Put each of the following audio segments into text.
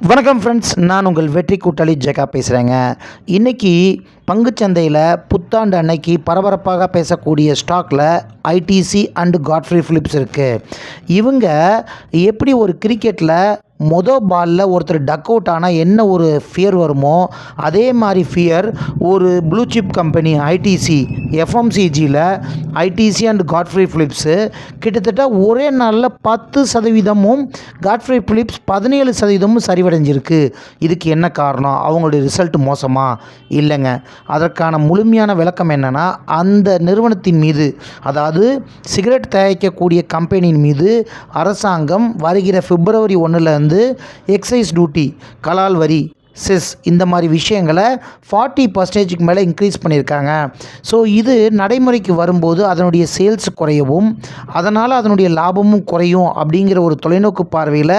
வணக்கம் ஃப்ரெண்ட்ஸ் நான் உங்கள் வெற்றி கூட்டாளி ஜெகா பேசுகிறேங்க இன்றைக்கி பங்குச்சந்தையில் புத்தாண்டு அன்னைக்கு பரபரப்பாக பேசக்கூடிய ஸ்டாக்கில் ஐடிசி அண்டு காட்ஃப்ரி ஃபிலிப்ஸ் இருக்குது இவங்க எப்படி ஒரு கிரிக்கெட்டில் மொதல் பாலில் ஒருத்தர் டக் அவுட் ஆனால் என்ன ஒரு ஃபியர் வருமோ அதே மாதிரி ஃபியர் ஒரு ப்ளூ சிப் கம்பெனி ஐடிசி எஃப்எம்சிஜியில் ஐடிசி அண்ட் காட்ஃப்ரீ ஃபிலிப்ஸு கிட்டத்தட்ட ஒரே நாளில் பத்து சதவீதமும் காட்ஃப்ரீ ஃபிலிப்ஸ் பதினேழு சதவீதமும் சரிவடைஞ்சிருக்கு. இதுக்கு என்ன காரணம்? அவங்களுடைய ரிசல்ட் மோசமாக இல்லைங்க. அதற்கான முழுமையான விளக்கம் என்னென்னா அந்த நிறுவனத்தின் மீது அதாவது சிகரெட் தயாரிக்கக்கூடிய கம்பெனியின் மீது அரசாங்கம் வருகிற பிப்ரவரி ஒன்றுலேருந்து எக்ஸைஸ் டியூட்டி கலால் வரி செஸ் இந்த மாதிரி விஷயங்களை ஃபார்ட்டி பர்சன்டேஜுக்கு மேலே இன்க்ரீஸ் பண்ணியிருக்காங்க. ஸோ இது நடைமுறைக்கு வரும்போது அதனுடைய சேல்ஸ் குறையவும் அதனால் அதனுடைய லாபமும் குறையும் அப்படிங்கிற ஒரு தொலைநோக்கு பார்வையில்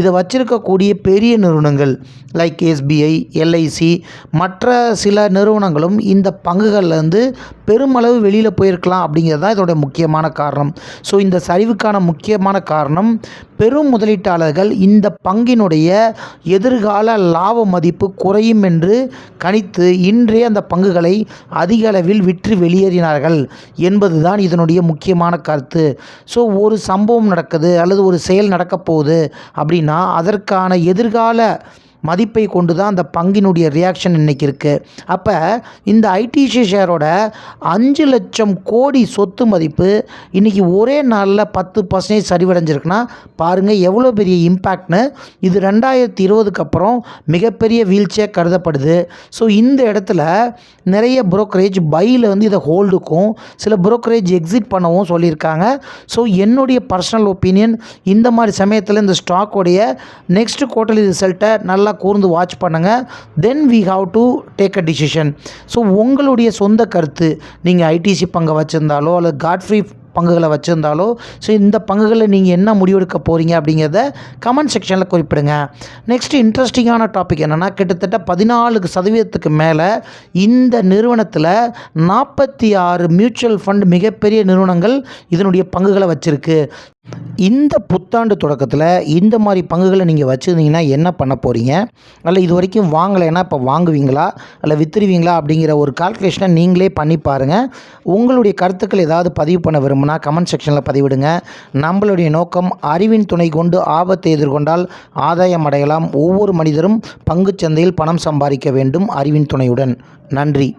இதை வச்சிருக்கக்கூடிய பெரிய நிறுவனங்கள் லைக் எஸ்பிஐ எல்ஐசி மற்ற சில நிறுவனங்களும் இந்த பங்குகள்லேருந்து பெருமளவு வெளியில் போயிருக்கலாம் அப்படிங்கிறது தான் இதோட முக்கியமான காரணம். ஸோ இந்த சரிவுக்கான முக்கியமான காரணம் பெரும் முதலீட்டாளர்கள் இந்த பங்கினுடைய எதிர்கால லாப மதிப்பு குறையும் என்று கணித்து இன்றே அந்த பங்குகளை அதிக அளவில் விற்று வெளியேறினார்கள் என்பதுதான் இதனுடைய முக்கியமான கருத்து. ஸோ ஒரு சம்பவம் நடக்குது அல்லது ஒரு செயல் நடக்கப் போகுது அப்படின்னா அதற்கான எதிர்கால மதிப்பை கொண்டு தான் அந்த பங்கினுடைய ரியாக்ஷன் இன்றைக்கி இருக்குது அப்போ இந்த ஐடிசி ஷேரோட அஞ்சு லட்சம் கோடி சொத்து மதிப்பு இன்றைக்கி ஒரே நாளில் பத்து பர்சன்டேஜ் சரிவடைஞ்சிருக்குன்னா பாருங்கள் எவ்வளோ பெரிய இம்பேக்ட்னு இது ரெண்டாயிரத்தி இருபதுக்கு அப்புறம் மிகப்பெரிய வீழ்ச்சியாக கருதப்படுது. ஸோ இந்த இடத்துல நிறைய புரோக்கரேஜ் பையில் வந்து இதை ஹோல்டுக்கும் சில புரோக்கரேஜ் எக்ஸிட் பண்ணவும் சொல்லியிருக்காங்க. ஸோ என்னுடைய பர்சனல் ஒப்பீனியன் இந்த மாதிரி சமயத்தில் இந்த ஸ்டாக்கோடைய நெக்ஸ்ட் குவார்ட்டர்லி ரிசல்ட்டை நல்லா கூர்ந்து வாட்ச் பண்ணுங்கள் then we have to take a decision so உங்களுடைய சொந்த கருத்து நீங்கள் ஐடிசி பங்கை வச்சுருந்தாலோ அல்லது காட்ஃப்ரீ பங்குகளை வச்சுருந்தாலோ ஸோ இந்த பங்குகளை நீங்கள் என்ன முடிவெடுக்க போகிறீங்க அப்படிங்கிறத கமெண்ட் செக்ஷனில் குறிப்பிடுங்க. நெக்ஸ்ட் இன்ட்ரெஸ்டிங்கான டாபிக் என்னென்னா கிட்டத்தட்ட பதினாலு சதவீதத்துக்கு மேலே இந்த நிறுவனத்தில் நாற்பத்தி ஆறு மியூச்சுவல் ஃபண்ட் மிகப்பெரிய நிறுவனங்கள் இதனுடைய பங்குகளை வச்சுருக்கு. இந்த புத்தாண்டு தொடக்கத்தில் இந்த மாதிரி பங்குகளை நீங்கள் வச்சுருந்தீங்கன்னா என்ன பண்ண போகிறீங்க அல்ல இது வரைக்கும் வாங்கலைன்னா இப்போ வாங்குவீங்களா? அல்ல விற்றுருவீங்களா அப்படிங்கிற ஒரு கால்குலேஷனை நீங்களே பண்ணி பாருங்கள் உங்களுடைய கருத்துக்கள் ஏதாவது பதிவு பண்ண விரும்புனா கமெண்ட் செக்ஷனில் பதிவிடுங்க. நம்மளுடைய நோக்கம் அறிவின் துணை கொண்டு ஆபத்தை எதிர்கொண்டால் ஆதாயம் அடையலாம். ஒவ்வொரு மனிதரும் பங்குச் சந்தையில் பணம் சம்பாதிக்க வேண்டும் அறிவின் துணையுடன். நன்றி.